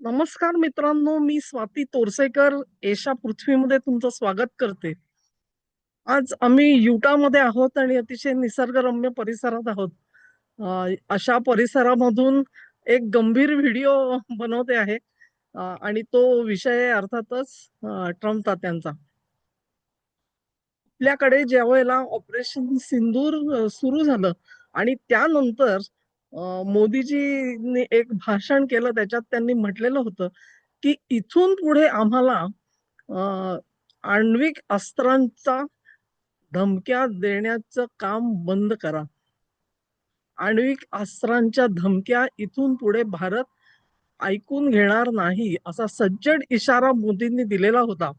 नमस्कार मित्रांनो मी स्वाती तोरसेकर. एशा पृथ्वीमध्ये तुमचं स्वागत करते. आज आम्ही युटामध्ये आहोत आणि अतिशय निसर्गरम्य परिसरात आहोत. अशा परिसरामधून एक गंभीर व्हिडिओ बनवते आहे. आणि तो विषय अर्थातच ट्रम्प तात्यांचा. आपल्याकडे ज्या वेळेला ऑपरेशन सिंदूर सुरू झालं आणि त्यानंतर मोदीजींनी एक भाषण केलं त्याच्यात त्यांनी म्हटलेलं होतं की इथून पुढे आम्हाला आण्विक अस्त्रांचा धमक्या देण्याचं काम बंद करा. आण्विक अस्त्रांच्या धमक्या इथून पुढे भारत ऐकून घेणार नाही असा सज्जड इशारा मोदींनी दिलेला होता.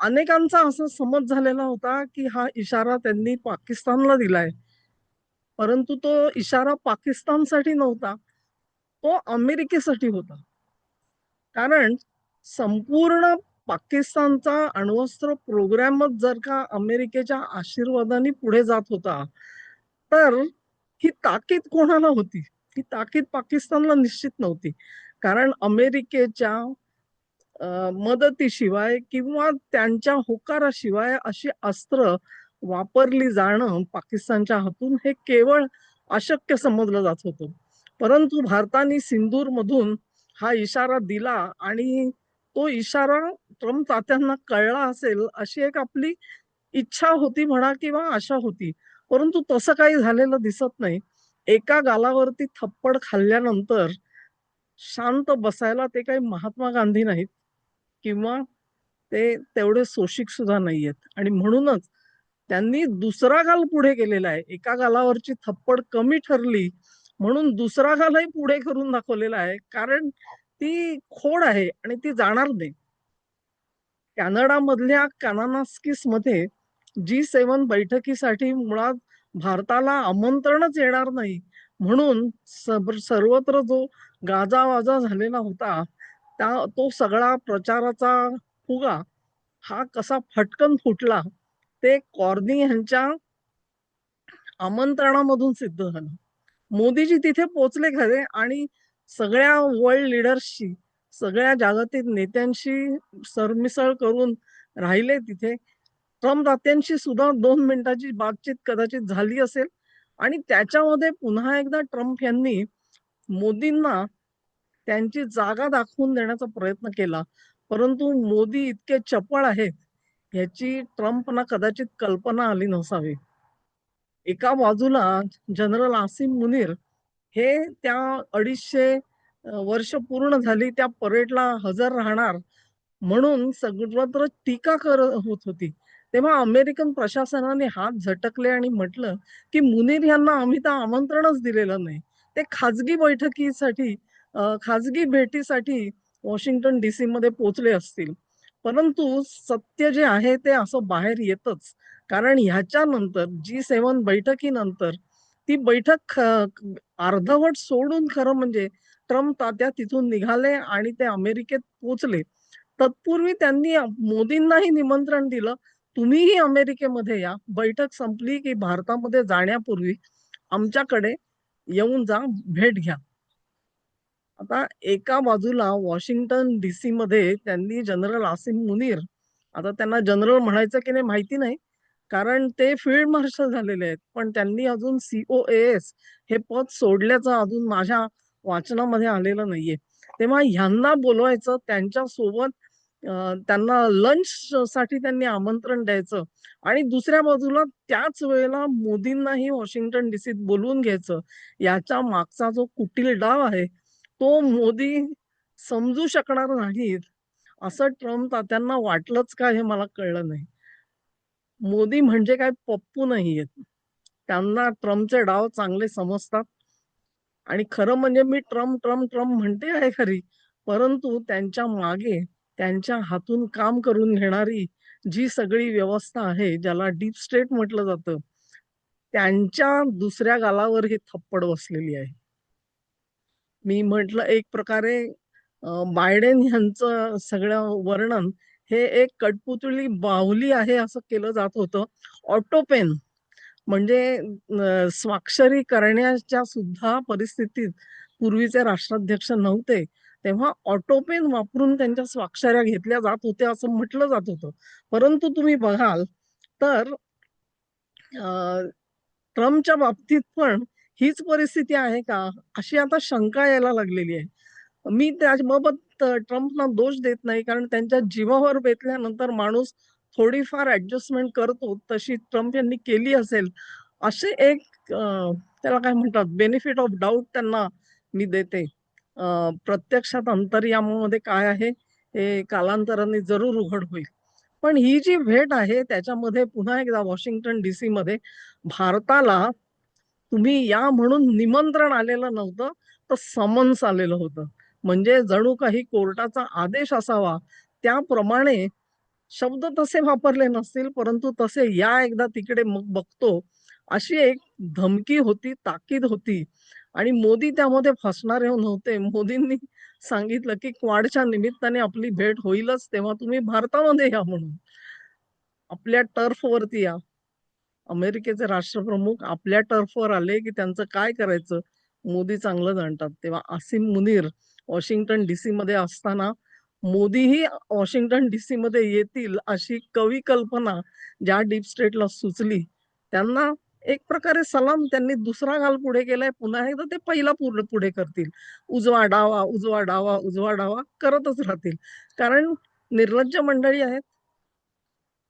अनेकांचा असा समज झालेला होता की हा इशारा त्यांनी पाकिस्तानला दिलाय. परंतु तो इशारा पाकिस्तानसाठी नव्हता तो अमेरिकेसाठी होता. कारण संपूर्ण पाकिस्तानचा अण्वस्त्र प्रोग्रामच जर का अमेरिकेच्या आशीर्वादाने पुढे जात होता तर ही ताकीद कोणाला होती? ही ताकीद पाकिस्तानला निश्चित नव्हती. कारण अमेरिकेच्या मदतीशिवाय किंवा त्यांच्या होकाराशिवाय अशी अस्त्र वापरली जाणं पाकिस्तानच्या हातून हे केवळ अशक्य समजलं जात होतं. परंतु भारताने सिंदूर मधून हा इशारा दिला आणि तो इशारा ट्रम्प तात्यांना कळला असेल अशी एक आपली इच्छा होती म्हणा किंवा आशा होती. परंतु तसं काही झालेलं दिसत नाही. एका गालावरती थप्पड खाल्ल्यानंतर शांत बसायला ते काही महात्मा गांधी नाहीत किंवा ते तेवढे सोशिक सुद्धा नाहीयेत. आणि म्हणूनच त्यांनी दुसरा गाल पुढे केलेला आहे. एका गालावरची थप्पड कमी ठरली म्हणून दुसरा गालही पुढे करून दाखवलेला आहे. कारण ती खोड आहे आणि ती जाणार नाही. कॅनडामधल्या कानानास्किसमध्ये जी सेवन बैठकीसाठी मुळात भारताला आमंत्रणच येणार नाही. म्हणून सर्वत्र जो गाजावाजा झालेला होता त्या तो सगळा प्रचाराचा फुगा हा कसा फटकन फुटला ते कॉर्नी यांच्या आमंत्रणामधून सिद्ध झालं. मोदीजी तिथे पोचले खरे आणि सगळ्या वर्ल्ड लिडर्सशी सगळ्या जागतिक नेत्यांशी सरमिसळ करून राहिले तिथे. ट्रम्प तात्यांशी सुद्धा दोन मिनिटाची बातचीत कदाचित झाली असेल. आणि त्याच्यामध्ये पुन्हा एकदा ट्रम्प यांनी मोदींना त्यांची जागा दाखवून देण्याचा प्रयत्न केला. परंतु मोदी इतके चपळ आहेत ह्याची ट्रम्पना कदाचित कल्पना आली नसावी. एका बाजूला जनरल आसिम मुनीर हे त्या अडीचशे वर्ष पूर्ण झाली त्या परेडला हजर राहणार म्हणून सर्वत्र टीका करत होत होती. तेव्हा अमेरिकन प्रशासनाने हात झटकले आणि म्हटलं की मुनीर यांना आम्ही तर आमंत्रणच दिलेलं नाही. ते खाजगी बैठकीसाठी खाजगी भेटीसाठी वॉशिंग्टन डी सी मध्ये पोहोचले असतील. परंतु सत्य जे आहे ते असं बाहेर येतच. कारण ह्याच्यानंतर जी सेवन बैठकीनंतर ती बैठक अर्धवट सोडून खरं म्हणजे ट्रम्प तात्या तिथून निघाले आणि ते अमेरिकेत पोहोचले. तत्पूर्वी त्यांनी मोदींनाही निमंत्रण दिलं तुम्हीही अमेरिकेमध्ये या. बैठक संपली की भारतामध्ये जाण्यापूर्वी आमच्याकडे येऊन जा भेट घ्या. आता एका बाजूला वॉशिंग्टन डी सी मध्ये त्यांनी जनरल आसिम मुनीर आता त्यांना जनरल म्हणायचं की नाही माहिती नाही कारण ते फील्ड मार्शल झालेले आहेत. पण त्यांनी अजून सीओएस हे पद सोडल्याचं अजून माझ्या वाचनामध्ये आलेलं नाहीये. तेव्हा ह्यांना बोलवायचं त्यांच्यासोबत त्यांना लंच साठी त्यांनी आमंत्रण द्यायचं आणि दुसऱ्या बाजूला त्याच वेळेला मोदींनाही वॉशिंग्टन डीसीत बोलवून घ्यायचं. याच्या मागचा जो कुटील डाव आहे तो मोदी समजू शकणार नाहीत असं ट्रम्प तात्यांना वाटलंच का हे मला कळलं नाही. मोदी म्हणजे काय पप्पू नाहीयेत. त्यांना ट्रम्पचे डाव चांगले समजतात. आणि खरं म्हणजे मी ट्रम्प ट्रम्प ट्रम्प म्हणते आहे खरी परंतु त्यांच्या मागे त्यांच्या हातून काम करून घेणारी जी सगळी व्यवस्था आहे ज्याला डीप स्टेट म्हटलं जातं त्यांच्या दुसऱ्या गालावर ही थप्पड बसलेली आहे. मी म्हटलं एक प्रकारे बायडेन यांचं सगळं वर्णन हे एक कटपुतळी बाहुली आहे असं केलं जात होतं. ऑटोपेन म्हणजे स्वाक्षरी करण्याच्या सुद्धा परिस्थितीत पूर्वीचे राष्ट्राध्यक्ष नव्हते तेव्हा ऑटोपेन वापरून त्यांच्या स्वाक्षऱ्या घेतल्या जात होत्या असं म्हटलं जात होतं. परंतु तुम्ही बघाल तर ट्रम्पच्या बाबतीत पण हीच परिस्थिती आहे का? अशी आता शंका यायला लागलेली आहे. मी त्याबाबत ट्रम्पना दोष देत नाही कारण त्यांच्या जीवावर बेतल्यानंतर माणूस थोडीफार ऍडजस्टमेंट करतो तशी ट्रम्प यांनी केली असेल असे एक त्याला काय म्हणतात बेनिफिट ऑफ डाऊट त्यांना मी देते. प्रत्यक्षात अंतर्यामामध्ये काय आहे हे कालांतराने जरूर उघड होईल. पण ही जी भेट आहे त्याच्यामध्ये पुन्हा एकदा वॉशिंग्टन डीसी मध्ये भारताला तुम्ही या म्हणून निमंत्रण आलेलं नव्हतं तर समन्स आलेलं होतं. म्हणजे जणू काही कोर्टाचा आदेश असावा त्याप्रमाणे शब्द तसे वापरले नसतील परंतु तसे या एकदा तिकडे मग बघतो. अशी एक धमकी होती ताकीद होती. आणि मोदी त्यामध्ये फसणारे नव्हते. मोदींनी सांगितलं की क्वाडच्या निमित्ताने आपली भेट होईलच तेव्हा तुम्ही भारतामध्ये या म्हणून. आपल्या टर्फ वरती या. अमेरिकेचे राष्ट्रप्रमुख आपल्या टर्फवर आले की त्यांचं काय करायचं? मोदी चांगलं जाणतात. तेव्हा आसिम मुनीर वॉशिंग्टन डीसी मध्ये असताना मोदीही वॉशिंग्टन डीसी मध्ये येतील अशी कवी कल्पना ज्या डीप स्टेटला सुचली. त्यांना एक प्रकारे सलाम त्यांनी दुसरा घाल पुढे केलाय. पुन्हा एकदा ते पहिला पूर्ण पुढे करतील. उजवा डावा उजवा डावा उजवा डावा करतच राहतील. कारण निर्लज्ज मंडळी आहेत.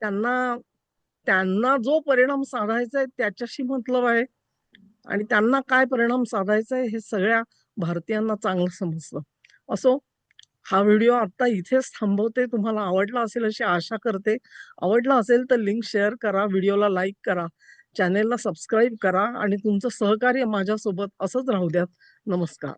त्यांना त्यांना जो परिणाम साधायचा आहे त्याच्याशी मतलब आहे. आणि त्यांना काय परिणाम साधायचा आहे हे सगळ्या भारतीयांना चांगलं समजतं. असो हा व्हिडिओ आता इथेच थांबवते. तुम्हाला आवडला असेल अशी आशा करते. आवडला असेल तर लिंक शेअर करा व्हिडिओला लाईक करा चॅनेलला सबस्क्राईब करा आणि तुमचं सहकार्य माझ्यासोबत असंच राहू द्यात. नमस्कार.